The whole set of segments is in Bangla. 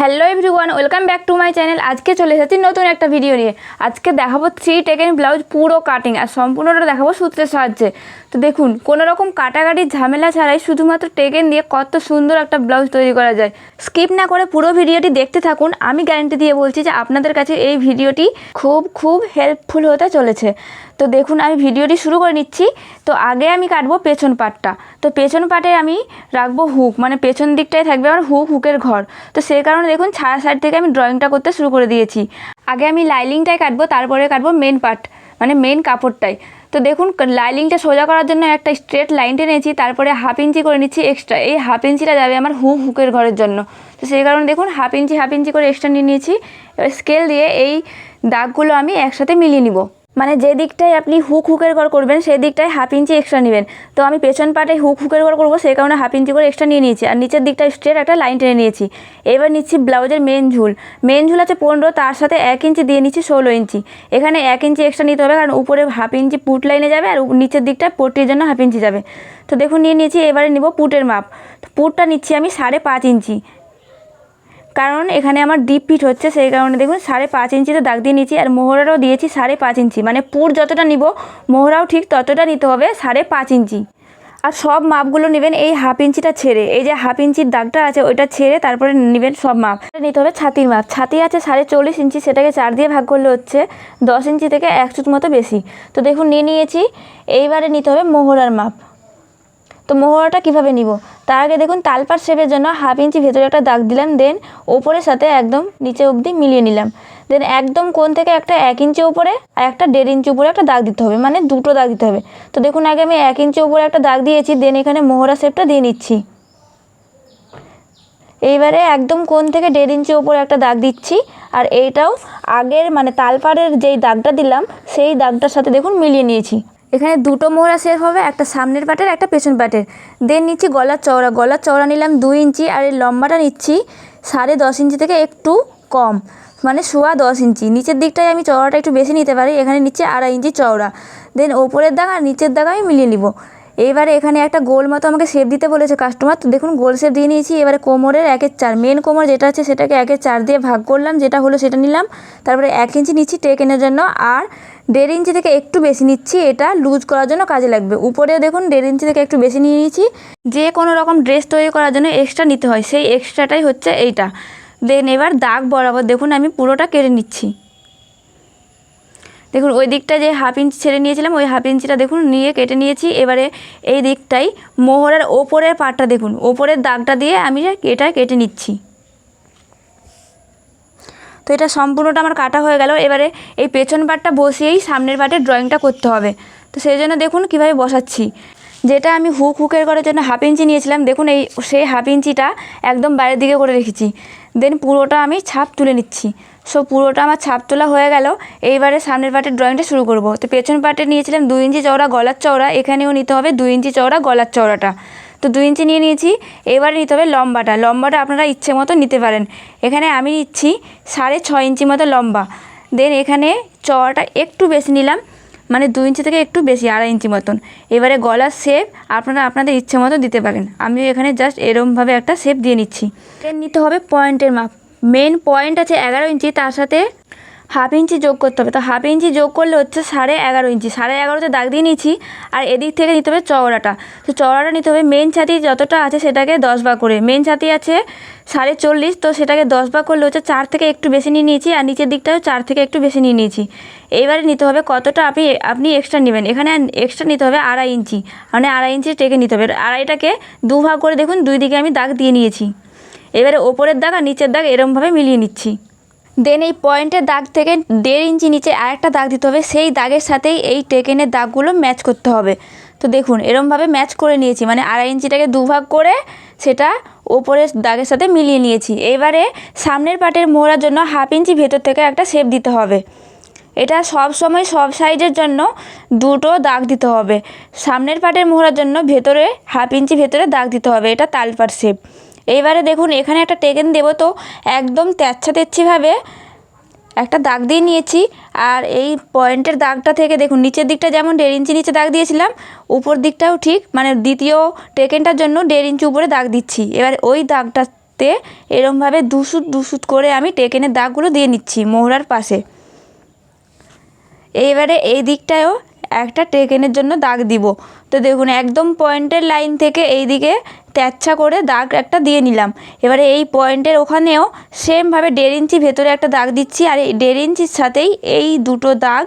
Hello everyone, welcome back to my channel. আজকে চলে এসেছি নতুন একটা ভিডিও নিয়ে। আজকে দেখাবো থ্রি টেকেন ব্লাউজ পুরো কাটিং আর সম্পূর্ণটা দেখাবো সূত্রের সাহায্যে। তো দেখুন কোনো রকম কাটাকাটির ঝামেলা ছাড়াই শুধুমাত্র টেকেন দিয়ে কত সুন্দর একটা ব্লাউজ তৈরি করা যায়। স্কিপ না করে পুরো ভিডিওটি দেখতে থাকুন। আমি গ্যারেন্টি দিয়ে বলছি যে আপনাদের কাছে এই ভিডিওটি খুব খুব হেল্পফুল হতে চলেছে। তো দেখুন, আমি ভিডিওটি শুরু করে নিচ্ছি। তো আগে আমি কাটবো পেছন পাটটা। তো পেছন পাটে আমি রাখব হুক মানে পেছন দিকটায় থাকবে আমার হুক হুকের ঘর। তো সেই কারণে দেখুন ছায়া সাইড থেকে আমি ড্রয়িংটা করতে শুরু করে দিয়েছি। আগে আমি লাইলিংটাই কাটবো, তারপরে কাটবো মেন পার্ট মানে মেন কাপড়টাই তো দেখুন লাইলিংটা সোজা করার জন্য একটা স্ট্রেট লাইন টেনেছি তারপরে হাফ ইঞ্চি করে নিচ্ছি এক্সট্রা এই হাফ ইঞ্চিটা যাবে আমার হুক হুকের ঘরের জন্য। তো সেই কারণে দেখুন, হাফ ইঞ্চি হাফ ইঞ্চি করে এক্সট্রা নিয়ে নিয়েছি। এবার স্কেল দিয়ে এই দাগগুলো আমি একসাথে মিলিয়ে নিব। মানে যে দিকটায় আপনি হুক হুকের ঘর করবেন, সেই দিকটায় হাফ ইঞ্চি এক্সট্রা নেবেন। তো আমি পেছন পাটে হুক হুকের ঘর করব সেই কারণে হাফ ইঞ্চি করে এক্সট্রা নিয়ে নিয়েছি। আর নিচের দিকটা স্ট্রেট একটা লাইন টেনে নিয়েছি। এবার নিচ্ছি ব্লাউজের মেন ঝুল। মেন ঝুল আছে পনেরো, তার সাথে এক ইঞ্চি দিয়ে নিচ্ছি ষোলো ইঞ্চি এখানে এক ইঞ্চি এক্সট্রা নিতে হবে, কারণ উপরে হাফ ইঞ্চি পুট লাইনে যাবে আর নিচের দিকটা পট্টির জন্য হাফ ইঞ্চি যাবে। তো দেখুন, নিয়ে নিয়েছি, এবারে নিব পুটের মাপ। পুটটা নিচ্ছি আমি সাড়ে পাঁচ ইঞ্চি কারণ এখানে আমার ডিপ ফিট হচ্ছে, সেই কারণে দেখুন সাড়ে পাঁচ ইঞ্চিতে দাগ দিয়ে নিয়েছি আর মোহরারও দিয়েছি সাড়ে পাঁচ ইঞ্চি মানে পুর যতটা নিব, মোহরাও ঠিক ততটা নিতে হবে সাড়ে পাঁচ ইঞ্চি আর সব মাপগুলো নেবেন এই হাফ ইঞ্চিটা ছেড়ে, এই যে হাফ ইঞ্চির দাগটা আছে ওইটা ছেড়ে তারপরে নেবেন সব মাপ। নিতে হবে ছাতির মাপ। ছাতি আছে সাড়ে চল্লিশ ইঞ্চি সেটাকে চার দিয়ে ভাগ করলে হচ্ছে দশ ইঞ্চি থেকে এক চুট মতো বেশি। তো দেখুন নিয়ে নিয়েছি, এইবারে নিতে হবে মোহরার মাপ। তো মোহরাটা কীভাবে নিব? তার আগে দেখুন, তালপাট শেপের জন্য হাফ ইঞ্চি ভেতরে একটা দাগ দিলাম দেন ওপরের সাথে একদম নিচে অবধি মিলিয়ে নিলাম। দেন একদম কোন থেকে একটা এক ইঞ্চি উপরে আর একটা দেড় ইঞ্চি উপরে একটা দাগ দিতে হবে মানে দুটো দাগ দিতে হবে। তো দেখুন, আগে আমি এক ইঞ্চি উপরে একটা দাগ দিয়েছি দেন এখানে মোহরা শেপটা দিয়ে নিচ্ছি। এইবারে একদম কোন থেকে দেড় ইঞ্চি ওপরে একটা দাগ দিচ্ছি, আর এইটাও আগের মানে তালপাড়ের যেই দাগটা দিলাম, সেই দাগটার সাথে দেখুন মিলিয়ে নিয়েছি। এখানে দুটো মোহরা শেপ হবে, একটা সামনের পাটের, একটা পেছন পাটের। দেন নিচ্ছি গলার চওড়া। গলার চওড়া নিলাম দুই ইঞ্চি আর এই লম্বাটা নিচ্ছি সাড়ে দশ ইঞ্চি থেকে একটু কম মানে সোয়া দশ ইঞ্চি। নিচের দিকটায় আমি চওড়াটা একটু বেশি নিতে পারি, এখানে নিচ্ছে আড়াই ইঞ্চি চওড়া। দেন ওপরের দাগ আর নিচের দাগ আমি মিলিয়ে নিব। এবারে এখানে একটা গোল মতো আমাকে শেপ দিতে বলেছে কাস্টমার তো দেখুন গোল শেপ দিয়ে নিয়েছি। এবারে কোমরের একের চার মেন কোমর যেটা আছে সেটাকে একের চার দিয়ে ভাগ করলাম, যেটা হলো সেটা নিলাম। তারপরে এক ইঞ্চি নিচ্ছি টেকেনের জন্য। আর দেড় ইঞ্চি থেকে একটু বেশি নিচ্ছি, এটা লুজ করার জন্য কাজে লাগবে। উপরেও দেখুন দেড় ইঞ্চি থেকে একটু বেশি নিয়ে নিয়েছি। যে কোনো রকম ড্রেস তৈরি করার জন্য এক্সট্রা নিতে হয়, সেই এক্সট্রাটাই হচ্ছে এইটা। দেন এবার দাগ বরাবর দেখুন আমি পুরোটা কেটে নিচ্ছি। দেখুন ওই দিকটা যে হাফ ইঞ্চি ছেড়ে নিয়েছিলাম, ওই হাফ ইঞ্চিটা দেখুন নিয়ে কেটে নিয়েছি। এবারে এই দিকটাই মোহরের ওপরের পাটটা দেখুন, ওপরের দাগটা দিয়ে আমি এটা কেটে নিচ্ছি। তো এটা সম্পূর্ণটা আমার কাটা হয়ে গেল। এবারে এই পেছন পাটটা বসিয়েই সামনের পাটের ড্রয়িংটা করতে হবে। তো সেই জন্য দেখুন কীভাবে বসাচ্ছি। যেটা আমি হুক হুকের করার জন্য হাফ ইঞ্চি নিয়েছিলাম, দেখুন এই সেই হাফ ইঞ্চিটা একদম বাইরের দিকে করে রেখেছি। দেন পুরোটা আমি ছাপ তুলে নিচ্ছি। সো পুরোটা আমার ছাপ তোলা হয়ে গেল। এইবারে সামনের পাটের ড্রয়িংটা শুরু করব। তো পেছন পাটে নিয়েছিলাম দুই ইঞ্চি চওড়া গলার চওড়া, এখানেও নিতে হবে দুই ইঞ্চি চওড়া গলার চওড়াটা। তো দুই ইঞ্চি নিয়ে নিয়েছি, এবারে নিতে হবে লম্বাটা। লম্বাটা আপনারা ইচ্ছে মতো নিতে পারেন। এখানে আমি নিচ্ছি সাড়ে ছয় ইঞ্চি মতো লম্বা। দেন এখানে চওড়াটা একটু বেশি নিলাম মানে দুই ইঞ্চি থেকে একটু বেশি, আড়াই ইঞ্চি মতন। এবারে গলার শেপ আপনারা আপনাদের ইচ্ছে মতো দিতে পারেন। আমিও এখানে জাস্ট এরমভাবে একটা শেপ দিয়ে নিচ্ছি। নিতে হবে পয়েন্টের মাপ মেন পয়েন্ট আছে এগারো ইঞ্চি, তার সাথে হাফ ইঞ্চি যোগ করতে হবে। তো হাফ ইঞ্চি যোগ করলে হচ্ছে সাড়ে এগারো ইঞ্চি। সাড়ে এগারোতে দাগ দিয়ে নিয়েছি আর এদিক থেকে নিতে হবে চওড়াটা। তো চওড়াটা নিতে হবে। মেন ছাতি যতটা আছে সেটাকে দশ ভাগ করে। মেন ছাতি আছে সাড়ে চল্লিশ। তো সেটাকে দশ ভাগ করলে হচ্ছে চার থেকে একটু বেশি নিয়ে নিয়েছি আর নিচের দিকটাও চার থেকে একটু বেশি নিয়ে নিয়েছি। এইবারে নিতে হবে কতটা আপনি আপনি এক্সট্রা নেবেন। এখানে এক্সট্রা নিতে হবে আড়াই ইঞ্চি। মানে আড়াই ইঞ্চি টেকে নিতে হবে। আড়াইটাকে দু ভাগ করে দেখুন, দুই দিকে আমি দাগ দিয়ে নিয়েছি। এবারে ওপরের দাগ আর নিচের দাগ এরমভাবে মিলিয়ে নিচ্ছি। দেন এই পয়েন্টের দাগ থেকে দেড় ইঞ্চি নিচে আরেকটা দাগ দিতে হবে, সেই দাগের সাথেই এই টেকেনের দাগগুলো ম্যাচ করতে হবে। তো দেখুন, এরমভাবে ম্যাচ করে নিয়েছি মানে আড়াই ইঞ্চিটাকে দুভাগ করে সেটা ওপরের দাগের সাথে মিলিয়ে নিয়েছি। এবারে সামনের পাটের মোড়ার জন্য হাফ ইঞ্চি ভেতর থেকে একটা শেপ দিতে হবে। এটা সব সময় সব সাইজের জন্য দুটো দাগ দিতে হবে। সামনের পাটের মোহরার জন্য ভেতরে হাফ ইঞ্চি ভেতরে দাগ দিতে হবে, এটা তালপাট শেপ এইবারে দেখুন, এখানে একটা টেকেন দেবো তো, একদম তেচ্ছা তেচ্ছিভাবে একটা দাগ দিয়ে নিয়েছি। আর এই পয়েন্টের দাগটা থেকে দেখুন, নিচের দিকটা যেমন দেড় ইঞ্চি নিচে দাগ দিয়েছিলাম, উপর দিকটাও ঠিক মানে দ্বিতীয় টেকেনটার জন্য দেড় ইঞ্চি উপরে দাগ দিচ্ছি। এবার ওই দাগটাতে এরমভাবে দুশুট দুশুট করে আমি টেকেনের দাগগুলো দিয়ে নিচ্ছি মোহরার পাশে। এইবারে এই দিকটায়ও একটা টেকেনের জন্য দাগ দিব। তো দেখুন, একদম পয়েন্টের লাইন থেকে এই দিকে তেচ্ছা করে দাগ একটা দিয়ে নিলাম। এবারে এই পয়েন্টের ওখানেও সেমভাবে দেড় ইঞ্চি ভেতরে একটা দাগ দিচ্ছি আর এই দেড় ইঞ্চির সাথেই এই দুটো দাগ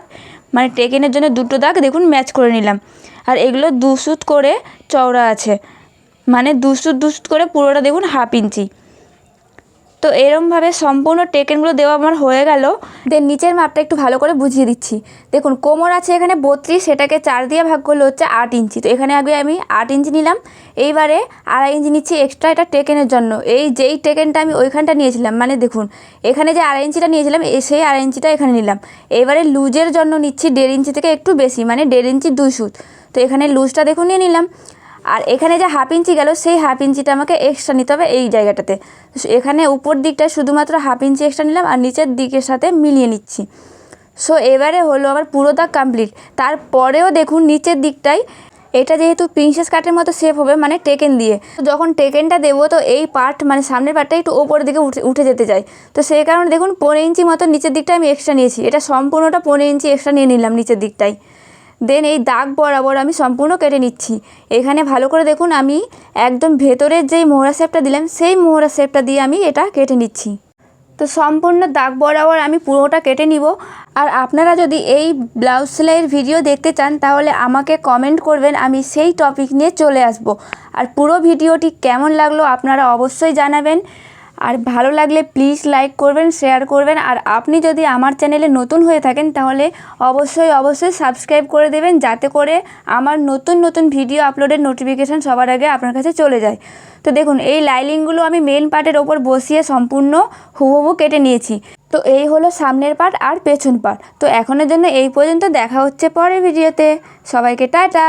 মানে টেকেনের জন্য দুটো দাগ দেখুন ম্যাচ করে নিলাম। আর এগুলো দুশুত করে চওড়া আছে। মানে দুসুত দুশুত করে পুরোটা দেখুন হাফ ইঞ্চি। তো এরমভাবে সম্পূর্ণ টেকেনগুলো দেওয়া আমার হয়ে গেল। দেন নিচের মাপটা একটু ভালো করে বুঝিয়ে দিচ্ছি। দেখুন, কোমর আছে এখানে বত্রিশ, সেটাকে চার দিয়ে ভাগ করলে হচ্ছে আট ইঞ্চি। তো এখানে আগে আমি আট ইঞ্চি নিলাম, এইবারে আড়াই ইঞ্চি নিচ্ছি এক্সট্রা এটা টেকেনের জন্য। এই যেই টেকেনটা আমি ওইখানটা নিয়েছিলাম মানে দেখুন, এখানে যে আড়াই ইঞ্চিটা নিয়েছিলাম সেই আড়াই ইঞ্চিটা এখানে নিলাম। এবারে লুজের জন্য নিচ্ছি দেড় ইঞ্চি থেকে একটু বেশি মানে দেড় ইঞ্চি দুই সুত তো এখানে লুজটা দেখুন নিয়ে নিলাম। আর এখানে যে হাফ ইঞ্চি গেল, সেই হাফ ইঞ্চিটা আমাকে এক্সট্রা নিতে হবে এই জায়গাটাতে। এখানে উপর দিকটা শুধুমাত্র হাফ ইঞ্চি এক্সট্রা নিলাম আর নিচের দিকের সাথে মিলিয়ে নিচ্ছি। সো এবারে হলো আমার পুরো দাগ কমপ্লিট তারপরেও দেখুন নিচের দিকটায় এটা যেহেতু প্রিন্সেস কাটের মতো শেপ হবে মানে টেকেন দিয়ে। তো যখন টেকেনটা দেবো, তো এই পার্ট মানে সামনের পার্টটা একটু ওপরের দিকে উঠে উঠে যেতে চাই। তো সেই কারণে দেখুন, পনেরো ইঞ্চি মতো নিচের দিকটা আমি এক্সট্রা নিয়েছি। এটা সম্পূর্ণটা পনেরো ইঞ্চি এক্সট্রা নিয়ে নিলাম নিচের দিকটায় দেন এই দাগ বরাবর আমি সম্পূর্ণ কেটে নিচ্ছি। এখানে ভালো করে দেখুন, আমি একদম ভেতরের যেই মোহরা শেপটা দিলাম, সেই মোহরা শেপটা দিয়ে আমি এটা কেটে নিচ্ছি। তো সম্পূর্ণ দাগ বরাবর আমি পুরোটা কেটে নিব। আর আপনারা যদি এই ব্লাউজ সেলাইয়ের ভিডিও দেখতে চান, তাহলে আমাকে কমেন্ট করবেন, আমি সেই টপিক নিয়ে চলে আসব। আর পুরো ভিডিওটি কেমন লাগল আপনারা অবশ্যই জানাবেন। আর ভালো লাগলে প্লিজ লাইক করবেন শেয়ার করবেন, আর আপনি যদি আমার চ্যানেলে নতুন হয়ে থাকেন, তাহলে অবশ্যই অবশ্যই সাবস্ক্রাইব করে দেবেন, যাতে করে আমার নতুন নতুন ভিডিও আপলোডের নোটিফিকেশান সবার আগে আপনার কাছে চলে যায়। তো দেখুন, এই লাইলিংগুলো আমি মেন পার্টের ওপর বসিয়ে সম্পূর্ণ হুবহু কেটে নিয়েছি। তো এই হলো সামনের পার্ট আর পেছন পার্ট তো এখনের জন্য এই পর্যন্ত দেখা হচ্ছে পরের ভিডিওতে সবাইকে টাটা!